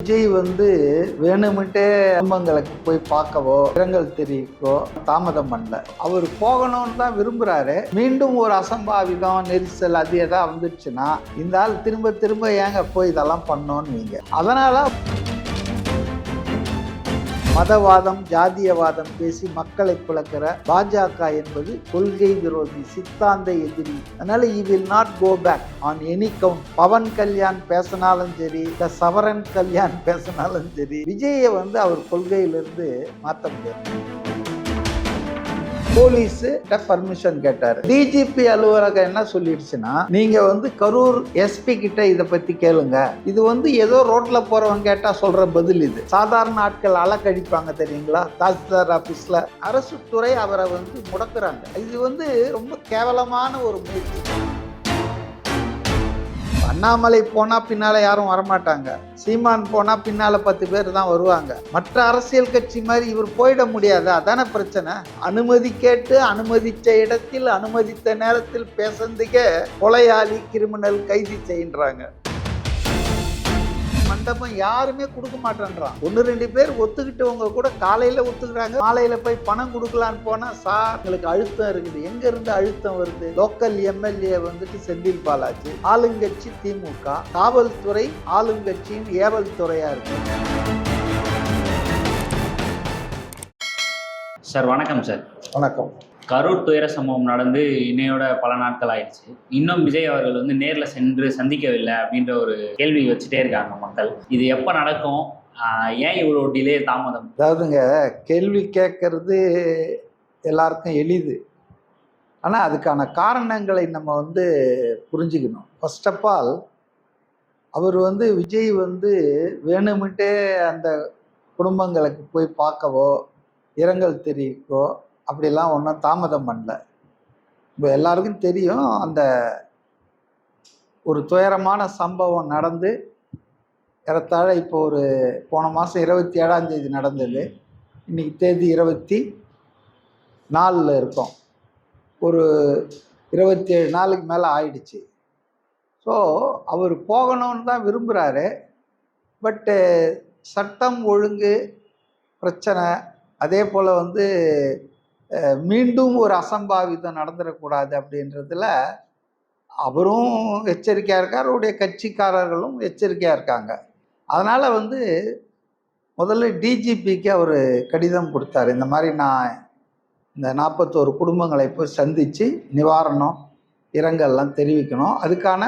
விஜய் வந்து வேணுமிட்டே குடும்பங்களுக்கு போய் பார்க்கவோ இரங்கல் தெரிவிக்கோ தாமதம் பண்ணல. அவர் போகணும்னு தான் விரும்புகிறாரு மீண்டும் ஒரு அசம்பாவிதம் நெரிசல் அது எதாவது வந்துடுச்சுன்னா இந்த ஆள் திரும்ப திரும்ப ஏங்க போய் இதெல்லாம் பண்ணோன்னு நீங்கள் அதனால மதவாதம் ஜாதியவாதம் பேசி மக்களை குழக்கிற பாஜக என்பது கொள்கை விரோதி சித்தாந்த எதிரி. அதனால we will not go back on any count Pawan Kalyan பேசினாலும் சரி இந்த சவரன் கல்யாண் பேசினாலும் சரி விஜயை வந்து அவர் கொள்கையிலிருந்து மாற்ற முடியாது. போலீஸ் பர்மிஷன் கேட்டார். டிஜிபி அலுவலகம் என்ன சொல்லிடுச்சுன்னா நீங்க வந்து கரூர் எஸ்பி கிட்ட இதை பத்தி கேளுங்க. இது வந்து ஏதோ ரோட்ல போறவங்க கேட்டா சொல்ற பதில் இது. சாதாரண ஆட்கள் அலக்கடிப்பாங்க தெரியுங்களா? தாசில்தார் ஆபீஸ்ல அரசு துறை அவரை வந்து முடக்குறாங்க. இது வந்து ரொம்ப கேவலமான ஒரு முயற்சி. அண்ணாமலை போனா பின்னால யாரும் வரமாட்டாங்க. சீமான் போனா பின்னால பத்து பேர் தான் வருவாங்க. மற்ற அரசியல் கட்சி மாதிரி இவர் போயிட முடியாது. அதானே பிரச்சனை? அனுமதி கேட்டு அனுமதிச்ச இடத்தில் அனுமதித்த நேரத்தில் பேசுறதுக்கே கொலையாளி கிரிமினல் கைது செய்கின்றாங்க. மண்டபம் யாருமே கொடுக்க மாட்டேன்றான். ஒன்று ரெண்டு பேர் ஒத்துக்கிட்டவங்க கூட காலையில ஒத்துக்கிறாங்க. மாலையில போய் பணம் கொடுக்கலான்னு போனா சார் எங்களுக்கு அழுத்தம் இருக்குது. எங்க இருந்து அழுத்தம் வருது? லோக்கல் எம்எல்ஏ வந்துட்டு செந்தில் பாலாஜி ஆளுங்கட்சி திமுக காவல்துறை ஆளுங்கட்சியின் ஏவல் துறையா இருக்கு. சார் வணக்கம் சார். வணக்கம். கரூர் துயர சம்பவம் நடந்து இன்னையோட பல நாட்கள் ஆயிடுச்சு. இன்னும் விஜய் அவர்கள் வந்து நேரில் சென்று சந்திக்கவில்லை அப்படின்ற ஒரு கேள்வி வச்சுட்டே இருக்காங்க மக்கள். இது எப்போ நடக்கும்? ஏன் இவ்வளோ டிலே தாமதம்? அதாவதுங்க கேள்வி கேட்கறது எல்லாருக்கும் எளிது. ஆனால் அதுக்கான காரணங்களை நம்ம வந்து புரிஞ்சுக்கணும். ஃபர்ஸ்ட் ஆஃப் ஆல் அவர் வந்து விஜய் வந்து வேணுமிட்டே அந்த குடும்பங்களுக்கு போய் பார்க்கவோ இரங்கல் தெரிவிக்கோ அப்படிலாம் ஒன்றும் தாமதம் பண்ணல. இப்போ எல்லாருக்கும் தெரியும் அந்த ஒரு துயரமான சம்பவம் நடந்து ஏறத்தாழ இப்போ ஒரு போன மாதம் இருபத்தி ஏழாம் தேதி நடந்தது. இன்னைக்கு தேதி இருபத்தி நாலில் இருக்கோம். ஒரு இருபத்தி ஏழு நாளுக்கு மேலே ஆயிடுச்சு. ஸோ அவர் போகணும்னு தான் விரும்புகிறாரு பட்டு சட்டம் ஒழுங்கு பிரச்சனை அதே போல் வந்து மீண்டும் ஒரு அசம்பாவிதம் நடந்துடக்கூடாது அப்படின்றதுல அவரும் எச்சரிக்கையாக இருக்கார் அவருடைய கட்சிக்காரர்களும் எச்சரிக்கையாக இருக்காங்க. அதனால் வந்து முதல்ல டிஜிபிக்கு அவர் கடிதம் கொடுத்தாரு. இந்த மாதிரி நான் இந்த நாற்பத்தோரு குடும்பங்களை போய் சந்தித்து நிவாரணம் இரங்கல்லாம் தெரிவிக்கணும். அதுக்கான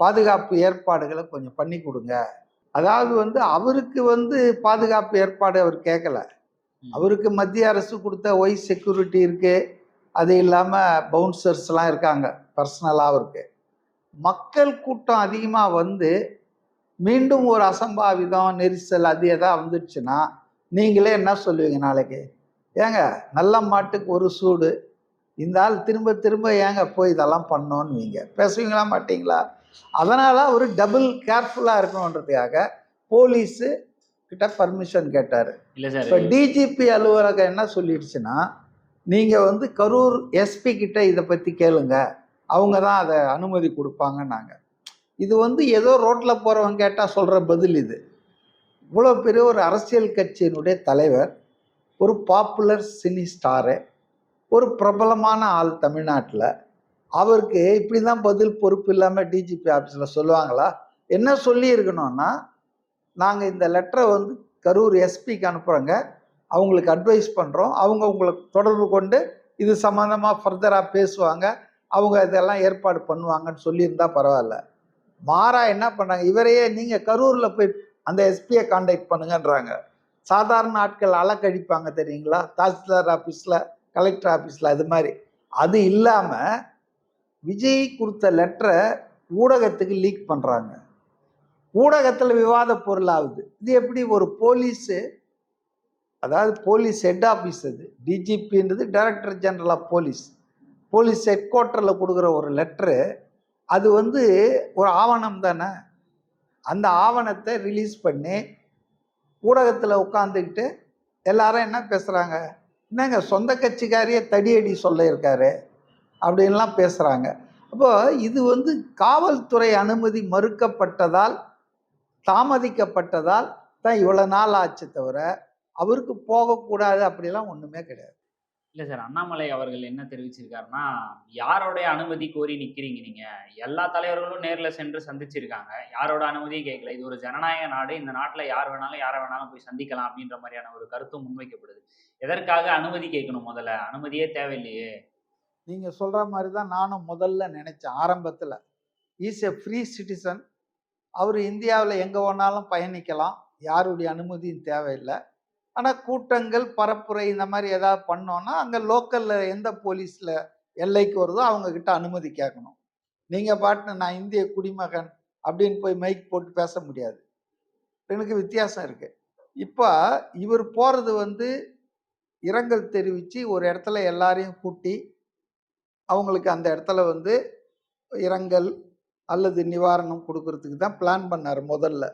பாதுகாப்பு ஏற்பாடுகளை கொஞ்சம் பண்ணி கொடுங்க. அதாவது வந்து அவருக்கு வந்து பாதுகாப்பு ஏற்பாடு அவர் கேட்கல அவருக்கு மத்திய அரசு கொடுத்த ஒய் செக்யூரிட்டி இருக்குது அது இல்லாமல் பவுன்சர்ஸ்லாம் இருக்காங்க பர்சனலாக அவருக்கு. மக்கள் கூட்டம் அதிகமாக வந்து மீண்டும் ஒரு அசம்பாவிதம் நெரிசல் அது எதாவது வந்துடுச்சுன்னா நீங்களே என்ன சொல்லுவீங்க நாளைக்கு? ஏங்க நல்ல மாட்டுக்கு ஒரு சூடு. இந்த ஆள் திரும்ப திரும்ப ஏங்க போய் இதெல்லாம் பண்ணோன்னு நீங்க பேசுவீங்களா மாட்டீங்களா? அதனால் அவர் டபுள் கேர்ஃபுல்லாக இருக்கணுன்றதுக்காக போலீஸு கிட்ட பர்மிஷன் கேட்டார். இல்ல சார். இப்போ டிஜிபி அலுவலகம் என்ன சொல்லிடுச்சுன்னா நீங்கள் வந்து கரூர் எஸ்பி கிட்ட இதை பற்றி கேளுங்க. அவங்க தான் அதை அனுமதி கொடுப்பாங்கன்னாங்க. இது வந்து ஏதோ ரோட்டில் போகிறவங்க கேட்டால் சொல்கிற பதில் இது. இவ்வளோ பெரிய ஒரு அரசியல் கட்சியினுடைய தலைவர் ஒரு பாப்புலர் சினி ஸ்டாரு ஒரு பிரபலமான ஆள் தமிழ்நாட்டில். அவருக்கு இப்படி தான் பதில் பொறுப்பு இல்லாமல் டிஜிபி ஆஃபீஸில் சொல்லுவாங்களா? என்ன சொல்லி இருக்கணும்னா நாங்கள் இந்த லெட்டரை வந்து கரூர் எஸ்பிக்கு அனுப்புகிறோங்க அவங்களுக்கு அட்வைஸ் பண்ணுறோம் அவங்க உங்களை தொடர்பு கொண்டு இது சம்மந்தமாக ஃபர்தராக பேசுவாங்க. அவங்க இதெல்லாம் ஏற்பாடு பண்ணுவாங்கன்னு சொல்லியிருந்தா பரவாயில்ல. மாறா என்ன பண்ணுறாங்க இவரையே நீங்கள் கரூரில் போய் அந்த எஸ்பியை காண்டாக்ட் பண்ணுங்கன்றாங்க. சாதாரண ஆட்கள் அலக்கழிப்பாங்க தெரியுங்களா? தாசில்தார் ஆஃபீஸில் கலெக்டர் ஆஃபீஸில் அது மாதிரி. அது இல்லாமல் விஜய் கொடுத்த லெட்டரை ஊடகத்துக்கு லீக் பண்ணுறாங்க ஊடகத்தில் விவாத பொருளாகுது இது எப்படி ஒரு போலீஸு? அதாவது போலீஸ் ஹெட் ஆஃபீஸ் அது. டிஜிபின்றது director general of police police head குவார்ட்டரில் கொடுக்குற ஒரு லெட்ரு அது வந்து ஒரு ஆவணம் தானே? அந்த ஆவணத்தை ரிலீஸ் பண்ணி ஊடகத்தில் உட்காந்துக்கிட்டு எல்லாரும் என்ன பேசுகிறாங்க என்னங்க சொந்த கட்சிக்காரியே தடியடி சொல்லியிருக்காரு? அப்படின்லாம் பேசுகிறாங்க அப்போ இது வந்து காவல்துறை அனுமதி மறுக்கப்பட்டதால் தாமதிக்கப்பட்டதால் அதான் இவ்வளோ நாள் ஆச்சு தவிர அவருக்கு போகக்கூடாது அப்படிலாம் ஒன்றுமே கிடையாது. இல்ல சார் அண்ணாமலை அவர்கள் என்ன தெரிவிச்சிருக்காருன்னா யாரோடைய அனுமதி கோரி நிக்கிறீங்க நீங்க? எல்லா தலைவர்களும் நேர்ல சென்று சந்திச்சிருக்காங்க. யாரோட அனுமதியும் கேட்கல. இது ஒரு ஜனநாயக நாடு. இந்த நாட்டுல யார் வேணாலும் யாரை வேணாலும் போய் சந்திக்கலாம் அப்படின்ற மாதிரியான ஒரு கருத்தும் முன்வைக்கப்படுது. எதற்காக அனுமதி கேட்கணும் முதல்ல? அனுமதியே தேவையில்லையே. நீங்கள் சொல்கிற மாதிரி தான் நானும் முதல்ல நினச்சேன். ஆரம்பத்தில். இஸ் எ ஃப்ரீ சிட்டிசன் அவர் இந்தியாவில் எங்கே வேணாலும் பயணிக்கலாம். யாருடைய அனுமதியும் தேவையில்லை. ஆனால் கூட்டங்கள் பரப்புரை இந்த மாதிரி ஏதாவது பண்ணோன்னா அங்கே லோக்கலில் எந்த போலீஸில் எல்லைக்கு வருதோ அவங்கக்கிட்ட அனுமதி கேட்கணும். நீங்கள் பாட்டுன்னு நான் இந்திய குடிமகன் அப்படின்னு போய் மைக் போட்டு பேச முடியாது. எனக்கு வித்தியாசம் இருக்குது இப்போ இவர் போகிறது வந்து இரங்கல் தெரிவித்து ஒரு இடத்துல எல்லாரையும் கூட்டி அவங்களுக்கு அந்த இடத்துல வந்து இரங்கல் அல்லது நிவாரணம் கொடுக்கறதுக்கு தான் பிளான் பண்ணார் முதல்ல.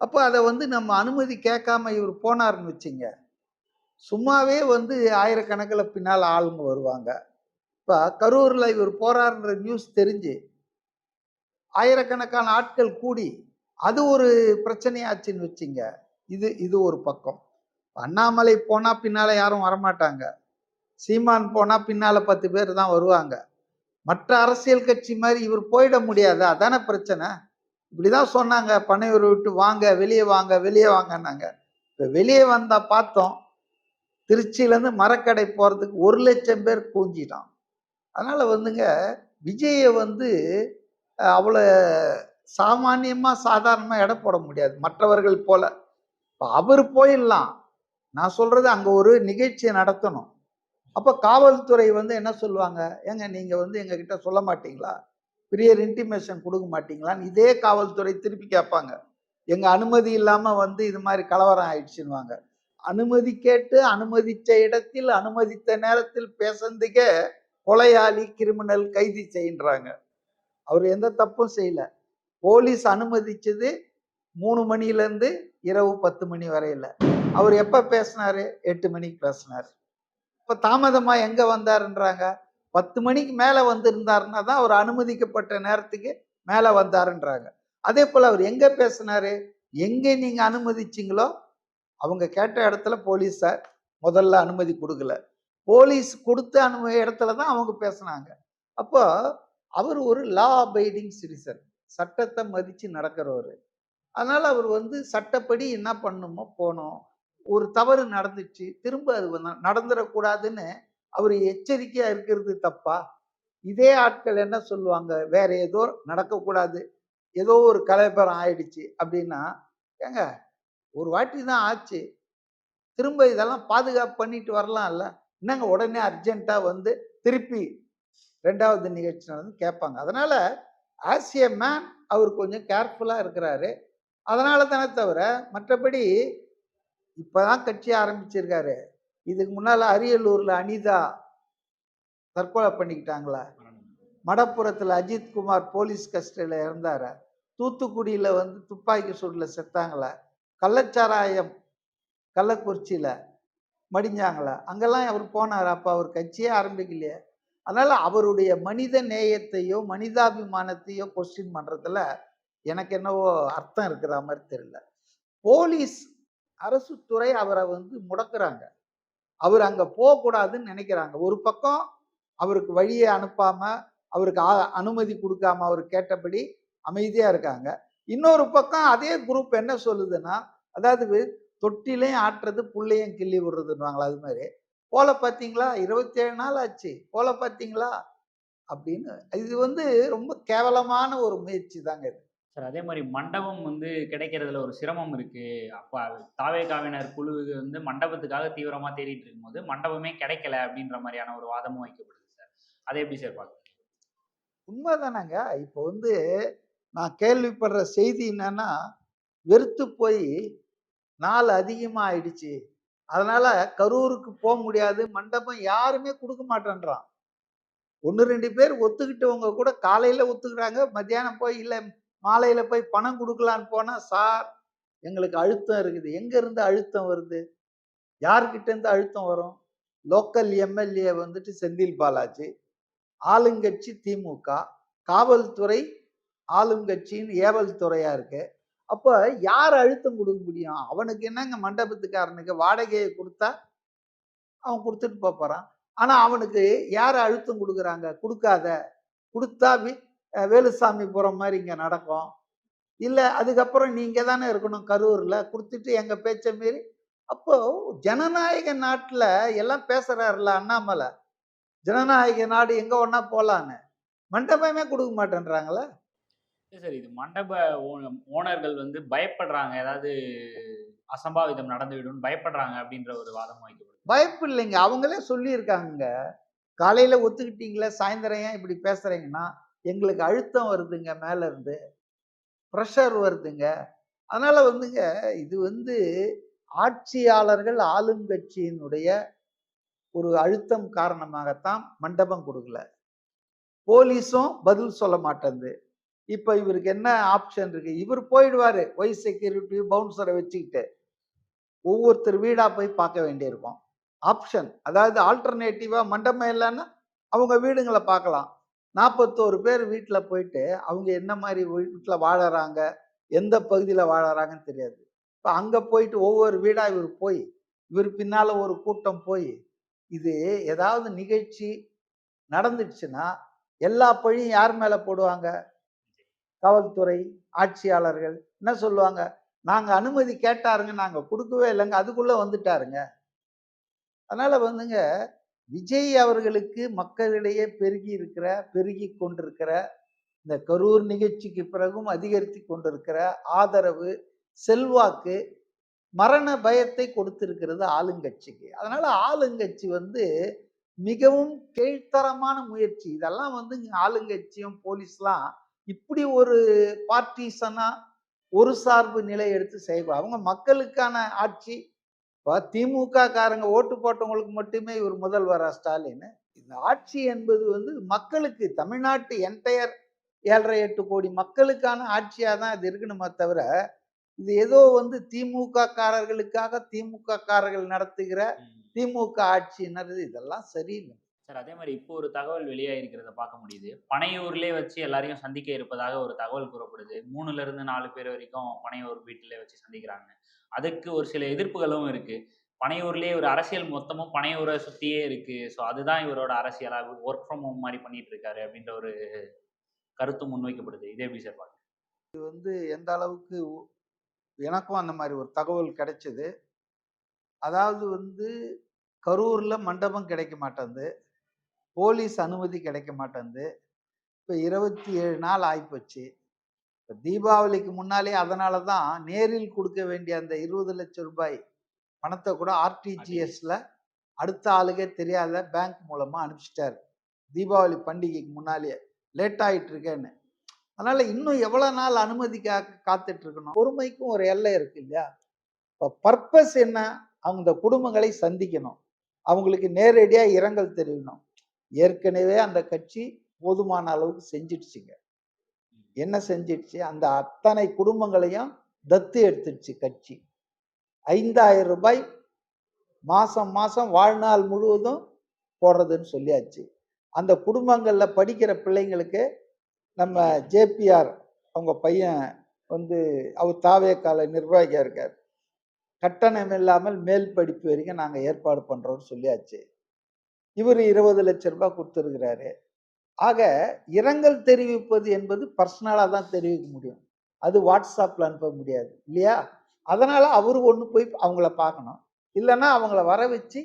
அப்போ அதை வந்து நம்ம அனுமதி கேட்காம இவர் போனாருன்னு வச்சுங்க சும்மாவே வந்து ஆயிரக்கணக்கில் பின்னால் ஆளுங்க வருவாங்க. இப்போ கரூரில் இவர் போறாருன்ற நியூஸ் தெரிஞ்சு ஆயிரக்கணக்கான ஆட்கள் கூடி அது ஒரு பிரச்சனையாச்சுன்னு வச்சுங்க இது இது ஒரு பக்கம். அண்ணாமலை போனால் பின்னால் யாரும் வரமாட்டாங்க. சீமான் போனால் பின்னால் பத்து பேர் தான் வருவாங்க. மற்ற அரசியல் கட்சி மாதிரி இவர் போயிட முடியாது. அதானே பிரச்சனை? இப்படிதான் சொன்னாங்க. பனையூர் விட்டு வாங்க வெளியே வாங்க வெளியே வாங்கன்னாங்க. இப்போ வெளியே வந்தா பார்த்தோம் திருச்சியிலேருந்து மரக்கடை போகிறதுக்கு ஒரு லட்சம் பேர் கூஞ்சிட்டான். அதனால் வந்துங்க விஜயை வந்து அவ்வளோ சாமானியமாக சாதாரணமாக எடை போட முடியாது. மற்றவர்கள் போல. இப்போ அவர் போயிடலாம். நான் சொல்கிறது அங்கே ஒரு நிகழ்ச்சியை நடத்தணும். அப்போ காவல்துறை வந்து என்ன சொல்லுவாங்க? ஏங்க நீங்கள் வந்து எங்ககிட்ட சொல்ல மாட்டீங்களா? பிரியர் இன்டிமேஷன் கொடுக்க மாட்டீங்களான்னு இதே காவல்துறை திருப்பி கேட்பாங்க. எங்கள் அனுமதி இல்லாமல் வந்து இது மாதிரி கலவரம் ஆயிடுச்சுன்னுவாங்க. அனுமதி கேட்டு அனுமதித்த இடத்தில் அனுமதித்த நேரத்தில் பேசுறதுக்கே கொலையாளி கிரிமினல் கைது செய்கின்றாங்க அவர் எந்த தப்பும் செய்யலை. போலீஸ் அனுமதிச்சது மூணு மணிலேருந்து இரவு பத்து மணி வரையில். அவர் எப்போ பேசினாரு? எட்டு மணிக்கு பேசினார். இப்போ தாமதமாக எங்கே வந்தாருன்றாங்க? பத்து மணிக்கு மேலே வந்திருந்தாருன்னா தான் அவர் அனுமதிக்கப்பட்ட நேரத்துக்கு மேலே வந்தாருன்றாங்க. அதே போல் அவர் எங்கே பேசினாரு? எங்கே நீங்கள் அனுமதிச்சிங்களோ? அவங்க கேட்ட இடத்துல போலீஸார் முதல்ல அனுமதி கொடுக்கல. போலீஸ் கொடுத்த அனுமதி இடத்துல தான் அவங்க பேசுனாங்க. அப்போ அவர் ஒரு லா அபைடிங் சிட்டிசன் சட்டத்தை மதித்து நடக்கிறவர். அதனால் அவர் வந்து சட்டப்படி என்ன பண்ணணுமோ போனோம். ஒரு தவறு நடந்துச்சு திரும்ப அது நடந்துடக்கூடாதுன்னு அவர் எச்சரிக்கையா இருக்கிறது தப்பா? இதே ஆட்கள் என்ன சொல்லுவாங்க வேற ஏதோ நடக்கக்கூடாது ஏதோ ஒரு கலைப்பரம் ஆயிடுச்சு அப்படின்னா ஏங்க ஒரு வாட்டி தான் ஆச்சு. திரும்ப இதெல்லாம் பாதுகாப்பு பண்ணிட்டு வரலாம்ல. என்னங்க உடனே அர்ஜென்ட்டாக வந்து திருப்பி ரெண்டாவது நிகழ்ச்சி நடந்து கேட்பாங்க. அதனால ஆஸ் ஏ மேன் அவர் கொஞ்சம் கேர்ஃபுல்லாக இருக்கிறாரு. அதனால தானே தவிர மற்றபடி இப்பதான் கட்சி ஆரம்பிச்சிருக்காரு. இதுக்கு முன்னால் அரியலூரில் அனிதா தற்கொலை பண்ணிக்கிட்டாங்களா? மடப்புறத்தில் அஜித் குமார் போலீஸ் கஸ்டடியில் இறந்தாரு? தூத்துக்குடியில் வந்து துப்பாக்கி சூடில் செத்தாங்களா? கள்ளச்சாராயம் கள்ளக்குறிச்சியில் மடிஞ்சாங்களா? அங்கெல்லாம் அவர் போனார்? அப்போ அவர் கட்சியே ஆரம்பிக்கலையே. அதனால் அவருடைய மனித நேயத்தையோ மனிதாபிமானத்தையோ கொஸ்டின் பண்ணுறதுல எனக்கு என்னவோ அர்த்தம் இருக்கிற மாதிரி தெரியல. போலீஸ் அரசு துறை அவரை வந்து முடக்குறாங்க. அவர் அங்கே போகக்கூடாதுன்னு நினைக்கிறாங்க. ஒரு பக்கம் அவருக்கு வழியை அனுப்பாமல் அவருக்கு அனுமதி கொடுக்காம அவர் கேட்டபடி அமைதியாக இருக்காங்க. இன்னொரு பக்கம் அதே குரூப் என்ன சொல்லுதுன்னா அதாவது தொட்டிலையும் ஆட்டுறது புள்ளையும் கிள்ளி விடுறதுன்னுவாங்களா அது மாதிரி. போல பார்த்தீங்களா? இருபத்தேழு நாள் ஆச்சு. போல பார்த்தீங்களா? அப்படின்னு. இது வந்து ரொம்ப கேவலமான ஒரு முயற்சி தாங்க இது. சார். அதே மாதிரி மண்டபம் வந்து கிடைக்கிறதுல ஒரு சிரமம் இருக்கு. அப்பா தாவே காவினர் குழு வந்து மண்டபத்துக்காக தீவிரமா தேடிட்டு இருக்கும்போது மண்டபமே கிடைக்கல அப்படின்ற மாதிரியான ஒரு வாதமும் வைக்கப்படுது சார். அதை எப்படி சார் பார்க்குறீங்க? உண்மைதானங்க. இப்போ வந்து நான் கேள்விப்படுற செய்தி என்னன்னா வெறுத்து போய் நாள் அதிகமாக ஆயிடுச்சு. அதனால கரூருக்கு போக முடியாது. மண்டபம் யாருமே கொடுக்க மாட்டேன்றான். ஒன்று ரெண்டு பேர் ஒத்துக்கிட்டவங்க கூட காலையில் ஒத்துக்கிறாங்க மத்தியானம் போய் இல்லை மாலையில் போய் பணம் கொடுக்கலான்னு போனால் சார் எங்களுக்கு அழுத்தம் இருக்குது. எங்கேருந்து அழுத்தம் வருது? யார்கிட்ட இருந்து அழுத்தம் வரும்? லோக்கல் எம்எல்ஏ வந்துட்டு செந்தில் பாலாஜி ஆளுங்கட்சி திமுக காவல்துறை ஆளுங்கட்சின்னு ஏவல் துறையா இருக்கு. அப்போ யார் அழுத்தம் கொடுக்க முடியும்? அவனுக்கு என்னங்க மண்டபத்துக்காரனுக்கு வாடகையை கொடுத்தா அவன் கொடுத்துட்டு போப் போறான். ஆனால் அவனுக்கு யார் அழுத்தம் கொடுக்குறாங்க? கொடுக்காத. கொடுத்தா வி- அஹ் வேலுசாமிபுரம் மாதிரி இங்க நடக்கும். இல்ல அதுக்கப்புறம் நீங்க தானே இருக்கணும் கரூர்ல கொடுத்துட்டு எங்க பேச்ச மீறி. அப்போ ஜனநாயக நாட்டுல எல்லாம் பேசுறாருல அண்ணாமலை. ஜனநாயக நாடு எங்க ஒண்ணா போலான்னு. மண்டபமே கொடுக்க மாட்டேன்றாங்களே? சார் இது மண்டப ஓன- ஓனர்கள் வந்து பயப்படுறாங்க. ஏதாவது அசம்பாவிதம் நடந்துவிடும் பயப்படுறாங்க அப்படின்ற ஒரு வாதம் வைக்கப்படுது. பயப்பு இல்லைங்க. அவங்களே சொல்லியிருக்காங்க. காலையில ஒத்துக்கிட்டீங்களே சாயந்தரம் ஏன் இப்படி பேசுறீங்கன்னா எங்களுக்கு அழுத்தம் வருதுங்க மேலேருந்து. ப்ரெஷர் வருதுங்க. அதனால் வந்துங்க இது வந்து ஆட்சியாளர்கள் ஆளுங்கட்சியினுடைய ஒரு அழுத்தம் காரணமாகத்தான் மண்டபம் கொடுக்கல. போலீஸும் பதில் சொல்ல மாட்டேங்குது இப்போ இவருக்கு என்ன ஆப்ஷன் இருக்கு? இவர் போயிடுவார் ஒய் செக்யூரிட்டி பவுன்சரை வச்சுக்கிட்டு. ஒவ்வொருத்தர் வீடாக போய் பார்க்க வேண்டியிருக்கும். ஆப்ஷன் அதாவது ஆல்டர்னேட்டிவாக மண்டபம் இல்லைன்னா அவங்க வீடுங்களை பார்க்கலாம். நாற்பத்தோரு பேர் வீட்டில் போயிட்டு அவங்க என்ன மாதிரி வீட்டில் வாழறாங்க எந்த பகுதியில் வாழறாங்கன்னு தெரியாது. இப்போ அங்கே போயிட்டு ஒவ்வொரு வீடாக இவர் போய் இவர் பின்னால் ஒரு கூட்டம் போய் இது ஏதாவது நிகழ்ச்சி நடந்துடுச்சுன்னா எல்லா பழியும் யார் மேலே போடுவாங்க? காவல்துறை ஆட்சியாளர்கள் என்ன சொல்லுவாங்க? நாங்கள் அனுமதி கேட்டாருங்க நாங்கள் கொடுக்கவே இல்லைங்க அதுக்குள்ளே வந்துட்டாருங்க. அதனால் வந்துங்க விஜய் அவர்களுக்கு மக்களிடையே பெருகி இருக்கிற பெருகி கொண்டிருக்கிற இந்த கரூர் நிகழ்ச்சிக்கு பிறகும் அதிகரித்து கொண்டிருக்கிற ஆதரவு செல்வாக்கு மரண பயத்தை கொடுத்திருக்கிறது ஆளுங்கட்சிக்கு. அதனால ஆளுங்கட்சி வந்து மிகவும் கீழ்த்தரமான முயற்சி. இதெல்லாம் வந்து ஆளுங்கட்சியும் போலீஸ்லாம் இப்படி ஒரு பார்ட்டிசனா ஒரு சார்பு நிலை எடுத்து செய்வாங்க. அவங்க மக்களுக்கான ஆட்சி இப்போ திமுக காரங்க ஓட்டு போட்டவங்களுக்கு மட்டுமே இவர் முதல்வரா ஸ்டாலின். இந்த ஆட்சி என்பது வந்து மக்களுக்கு தமிழ்நாட்டு என்டையர் ஏழரை எட்டு கோடி மக்களுக்கான ஆட்சியாக தான் இது இருக்கணுமே தவிர இது ஏதோ வந்து திமுக காரர்களுக்காக திமுக காரர்கள் நடத்துகிற திமுக ஆட்சியினர் இதெல்லாம் சரியில்லை. சார் அதே மாதிரி இப்போ ஒரு தகவல் வெளியாயிருக்கிறத பார்க்க முடியுது. பனையூர்லேயே வச்சு எல்லாரையும் சந்திக்க இருப்பதாக ஒரு தகவல் கூறப்படுது. மூணுல இருந்து நாலு பேர் வரைக்கும் பனையூர் வீட்டிலே வச்சு சந்திக்கிறாங்க. அதுக்கு ஒரு சில எதிர்ப்புகளும் இருக்கு. பனையூர்லேயே ஒரு அரசியல் மொத்தமும் பனையூரை சுற்றியே இருக்கு. ஸோ அதுதான் இவரோட அரசியலா ஒர்க் ஃப்ரம் ஹோம் மாதிரி பண்ணிட்டு இருக்காரு அப்படின்ற ஒரு கருத்து முன்வைக்கப்படுது. இதே எப்படி சார் பார்க்க வந்து எந்த அளவுக்கு எனக்கும் அந்த மாதிரி ஒரு தகவல் கிடைச்சது. அதாவது வந்து கரூரில் மண்டபம் கிடைக்க மாட்டேங்குது போலீஸ் அனுமதி கிடைக்க மாட்டேங்குது இப்போ இருபத்தி ஏழு நாள் ஆயிப்போச்சு. இப்போ தீபாவளிக்கு முன்னாலே அதனால தான் நேரில் கொடுக்க வேண்டிய அந்த இருபது லட்சம் ரூபாய் பணத்தை கூட ஆர்டிஜிஎஸ்ல அடுத்த ஆளுக்கே தெரியாத பேங்க் மூலமா அனுப்பிச்சிட்டாரு. தீபாவளி பண்டிகைக்கு முன்னாலேயே லேட் ஆயிட்டு இருக்கேன்னு அதனால இன்னும் எவ்வளவு நாள் அனுமதிக்காக காத்துட்டு இருக்கணும் பொறுமைக்கும் ஒரு எல்லை இருக்கு இல்லையா? இப்போ பர்பஸ் என்ன? அவங்க குடும்பங்களை சந்திக்கணும். அவங்களுக்கு நேரடியா இரங்கல் தெரிவிக்கணும். ஏற்கனவே அந்த கட்சி போதுமான அளவுக்கு செஞ்சிடுச்சுங்க. என்ன செஞ்சிடுச்சு? அந்த அத்தனை குடும்பங்களையும் தத்து எடுத்துடுச்சு கட்சி. ஐந்தாயிரம் ரூபாய் மாசம் மாசம் வாழ்நாள் முழுவதும் போடுறதுன்னு சொல்லியாச்சு. அந்த குடும்பங்கள்ல படிக்கிற பிள்ளைங்களுக்கு நம்ம ஜேபிஆர் அவங்க பையன் வந்து அவர் தாவேக்கால நிர்வாகியா இருக்கார். கட்டணம் இல்லாமல் மேல் படிப்பு வரைக்கும் நாங்கள் ஏற்பாடு பண்றோம்னு சொல்லியாச்சு. இவர் இருபது லட்சம் ரூபாய் கொடுத்துருக்கிறாரு. ஆக இரங்கல் தெரிவிப்பது என்பது பர்சனலாக தான் தெரிவிக்க முடியும். அது வாட்ஸ்அப்பில் அனுப்ப முடியாது இல்லையா? அதனால் அவர் ஒன்று போய் அவங்கள பார்க்கணும். இல்லைன்னா அவங்கள வர வச்சு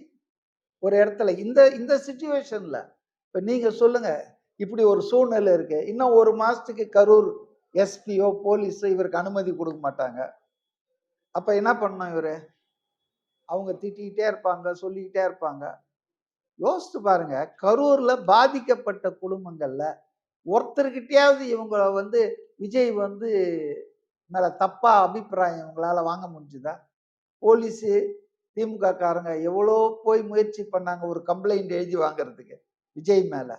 ஒரு இடத்துல இந்த இந்த சுச்சுவேஷனில் இப்போ நீங்கள் சொல்லுங்கள் இப்படி ஒரு சூழ்நிலை இருக்குது இன்னும் ஒரு மாதத்துக்கு கரூர் எஸ்பியோ போலீஸோ இவருக்கு அனுமதி கொடுக்க மாட்டாங்க. அப்போ என்ன பண்ணணும் இவர்? அவங்க திட்டிக்கிட்டே இருப்பாங்க சொல்லிக்கிட்டே இருப்பாங்க. யோசித்து பாருங்க கரூர்ல பாதிக்கப்பட்ட குடும்பங்கள்ல ஒருத்தர்கிட்டயாவது இவங்கள வந்து விஜய் வந்து மேல தப்பா அபிப்பிராயம் இவங்களால வாங்க முடிஞ்சுதா? போலீஸு திமுக காரங்க எவ்வளோ போய் முயற்சி பண்ணாங்க ஒரு கம்ப்ளைண்ட் எழுதி வாங்குறதுக்கு விஜய் மேல.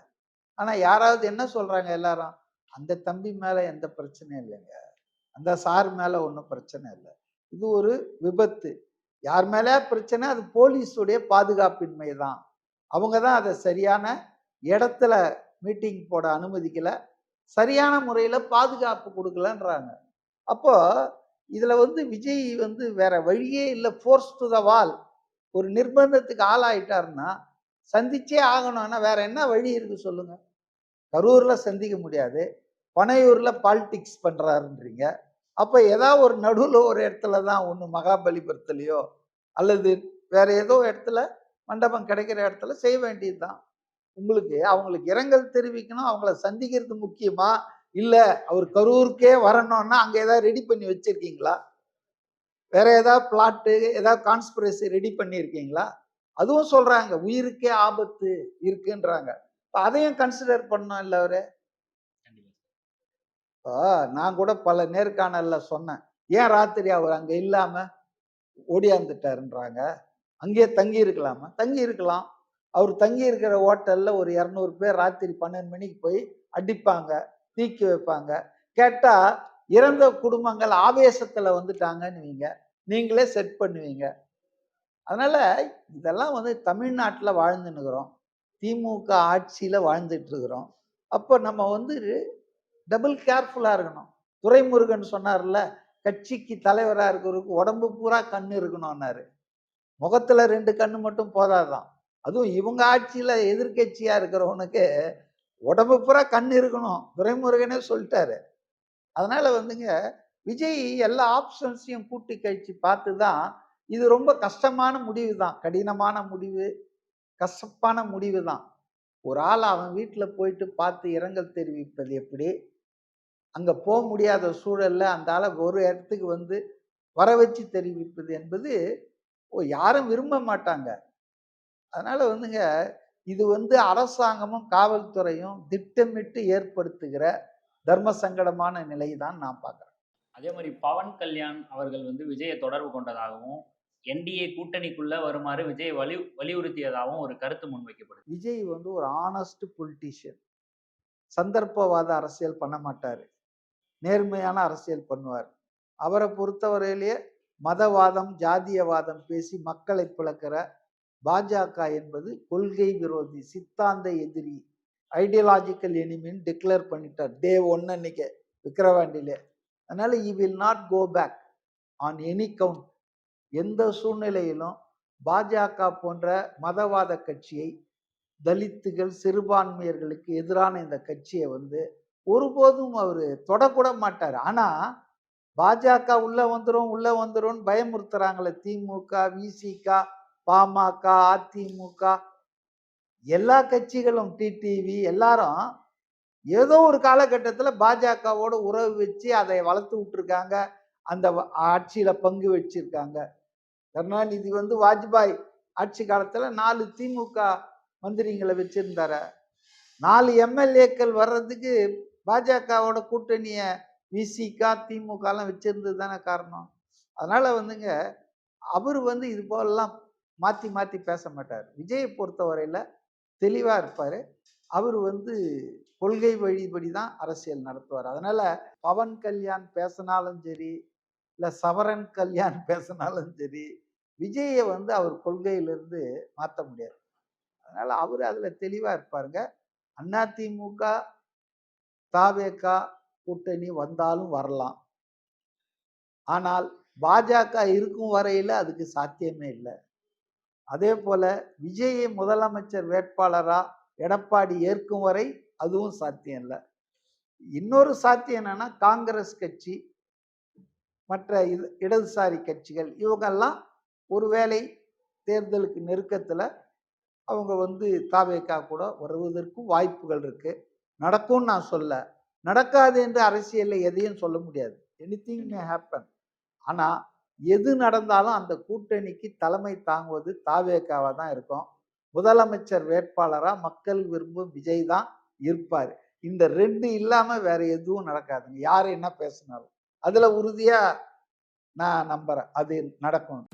ஆனா யாராவது என்ன சொல்றாங்க எல்லாரும்? அந்த தம்பி மேல எந்த பிரச்சனையும் இல்லைங்க. அந்த சார் மேல ஒன்றும் பிரச்சனை இல்லை. இது ஒரு விபத்து. யார் மேல பிரச்சனை? அது போலீஸுடைய பாதுகாப்பின்மை தான் அவங்க தான் அதை சரியான இடத்துல மீட்டிங் போட அனுமதிக்கலை. சரியான முறையில் பாதுகாப்பு கொடுக்கலன்றாங்க. அப்போ இதில் வந்து விஜய் வந்து வேற வழியே இல்லை. ஃபோர்ஸ் டு த வால் ஒரு நிர்பந்தத்துக்கு ஆளாயிட்டாருன்னா சந்திச்சே ஆகணும்னா வேற என்ன வழி இருக்கு சொல்லுங்க. கரூரில் சந்திக்க முடியாது. பனையூரில் பாலிடிக்ஸ் பண்ணுறாருன்றீங்க அப்போ ஏதாவது ஒரு நடுவில் ஒரு இடத்துல தான் ஒன்று மகாபலிபுரத்துலேயோ அல்லது வேற ஏதோ இடத்துல மண்டபம் கிடைக்கிற இடத்துல செய்ய வேண்டியதுதான். உங்களுக்கு அவங்களுக்கு இரங்கல் தெரிவிக்கணும் அவங்கள சந்திக்கிறது முக்கியமா? இல்ல அவர் கரூருக்கே வரணும்னா அங்க ஏதாவது ரெடி பண்ணி வச்சிருக்கீங்களா? வேற ஏதாவது பிளாட்டு ஏதாவது கான்ஸ்பிரசி ரெடி பண்ணியிருக்கீங்களா அதுவும் சொல்றாங்க உயிருக்கே ஆபத்து இருக்குன்றாங்க. இப்ப அதையும் கன்சிடர் பண்ணோம் இல்ல அவரு? இப்போ நான் கூட பல நேர்காணல்ல சொன்னேன். ஏன் ராத்திரி அவர் அங்க இல்லாம ஓடியாந்துட்டாருன்றாங்க? அங்கேயே தங்கி இருக்கலாமா? தங்கி இருக்கலாம். அவர் தங்கி இருக்கிற ஹோட்டலில் ஒரு இரநூறு பேர் ராத்திரி பன்னெண்டு மணிக்கு போய் அடிப்பாங்க தீக்கி வைப்பாங்க. கேட்டால் இறந்த குடும்பங்கள் ஆவேசத்தில் வந்துட்டாங்கன்னு வைங்க. நீங்களே செட் பண்ணுவீங்க. அதனால் இதெல்லாம் வந்து தமிழ்நாட்டில் வாழ்ந்துன்னுக்குறோம். திமுக ஆட்சியில் வாழ்ந்துட்டுருக்குறோம். அப்போ நம்ம வந்து டபுள் கேர்ஃபுல்லாக இருக்கணும். துரைமுருகன் சொன்னார்ல கட்சிக்கு தலைவராக இருக்கிறவருக்கு உடம்பு பூரா கண் இருக்கணும்னாரு. முகத்துல ரெண்டு கண்ணு மட்டும் போதாதான். அதுவும் இவங்க ஆட்சியில் எதிர்கட்சியாக இருக்கிறவனுக்கு உடம்பு பூரா கண் இருக்கணும். துரைமுருகனே சொல்லிட்டாரு. அதனால வந்துங்க விஜய் எல்லா ஆப்ஷன்ஸையும் கூட்டி கழிச்சு பார்த்து தான் இது ரொம்ப கஷ்டமான முடிவு தான் கடினமான முடிவு கசப்பான முடிவு தான் ஒரு ஆள் அவன் வீட்டில் போயிட்டு பார்த்து இரங்கல் தெரிவிப்பது எப்படி? அங்கே போக முடியாத சூழலில் அந்த ஆளை ஒரு இடத்துக்கு வந்து வர வச்சு தெரிவிப்பது என்பது ஓ யாரும் விரும்ப மாட்டாங்க. அதனால வந்துங்க இது வந்து அரசாங்கமும் காவல்துறையும் திட்டமிட்டு ஏற்படுத்துகிற தர்ம சங்கடமான நிலை தான் நான் பார்க்குறேன். அதே மாதிரி பவன் கல்யாண் அவர்கள் வந்து விஜயை தொடர்பு கொண்டதாகவும் என்டிஏ கூட்டணிக்குள்ள வருமாறு விஜய் வலி வலியுறுத்தியதாகவும் ஒரு கருத்து முன்வைக்கப்படுது. விஜய் வந்து ஒரு ஆனஸ்ட் பொலிட்டீஷியன் சந்தர்ப்பவாத அரசியல் பண்ண மாட்டார். நேர்மையான அரசியல் பண்ணுவார். அவரை பொறுத்தவரையிலேயே மதவாதம் ஜாதியவாதம் பேசி மக்களை பிளக்கிற பாஜக என்பது கொள்கை விரோதி சித்தாந்த எதிரி ஐடியாலஜிக்கல் எனிமின்னு டிக்ளேர் பண்ணிட்டார். டே ஒன் அன்னைக்கு விக்கிரவாண்டிலே அதனால we will not go back on any count எந்த சூழ்நிலையிலும் பாஜக போன்ற மதவாத கட்சியை தலித்துகள் சிறுபான்மையர்களுக்கு எதிரான இந்த கட்சியை வந்து ஒருபோதும் அவர் தொடக்கூட மாட்டார். ஆனால் பாஜக உள்ள வந்துடும் உள்ள வந்துடும் பயமுறுத்துறாங்களே. திமுக விசிக பாமக அதிமுக. எல்லா கட்சிகளும் டிடிவி எல்லாரும் ஏதோ ஒரு காலகட்டத்தில் பாஜகவோட உறவு வச்சு அதை வளர்த்து விட்டுருக்காங்க. அந்த ஆட்சியில் பங்கு வச்சிருக்காங்க. கருணாநிதி வந்து வாஜ்பாய் ஆட்சி காலத்தில் நாலு திமுக மந்திரிங்களை வச்சிருந்தாரு. நாலு எம்எல்ஏக்கள் வர்றதுக்கு பாஜகவோட கூட்டணியை விசிக திமுகலாம் வச்சிருந்தது தானே காரணம்? அதனால் வந்துங்க அவர் வந்து இது போலெல்லாம் மாற்றி மாற்றி பேச மாட்டார். விஜயை பொறுத்தவரையில் தெளிவாக இருப்பார். அவர் வந்து கொள்கை வழிபடி தான் அரசியல் நடத்துவார். அதனால் பவன் கல்யாண் பேசினாலும் சரி இல்லை சவரன் கல்யாண் பேசினாலும் சரி விஜயை வந்து அவர் கொள்கையிலிருந்து மாற்ற முடியாது. அதனால் அவர் அதில் தெளிவாக இருப்பாருங்க. அதிமுக தாவேக்கா கூட்டணி வந்தாலும் வரலாம். ஆனால் பாஜக இருக்கும் வரையில் அதுக்கு சாத்தியமே இல்லை. அதே போல விஜயை முதலமைச்சர் வேட்பாளராக எடப்பாடி ஏற்கும் வரை அதுவும் சாத்தியம் இல்லை. இன்னொரு சாத்தியம் என்னன்னா காங்கிரஸ் கட்சி மற்ற இது இடதுசாரி கட்சிகள் இவங்கெல்லாம் ஒருவேளை தேர்தலுக்கு நெருக்கத்தில் அவங்க வந்து தாவேக்கா கூட வருவதற்கும் வாய்ப்புகள் இருக்குது நடக்கும்னு நான் சொல்ல நடக்காது என்று அரசியல்ல எதையும் சொல்ல முடியாது. எனிதிங் மே ஹேப்பன் ஆனா எது நடந்தாலும் அந்த கூட்டணிக்கு தலைமை தாங்குவது தாவேக்காவா தான் இருக்கும். முதலமைச்சர் வேட்பாளரா மக்கள் விரும்பும் விஜய் தான் இருப்பார். இந்த ரெண்டு இல்லாம வேற எதுவும் நடக்காதுங்க. யார் என்ன பேசினாலும். அதுல உறுதியா நான் நம்புறேன். அது நடக்கும்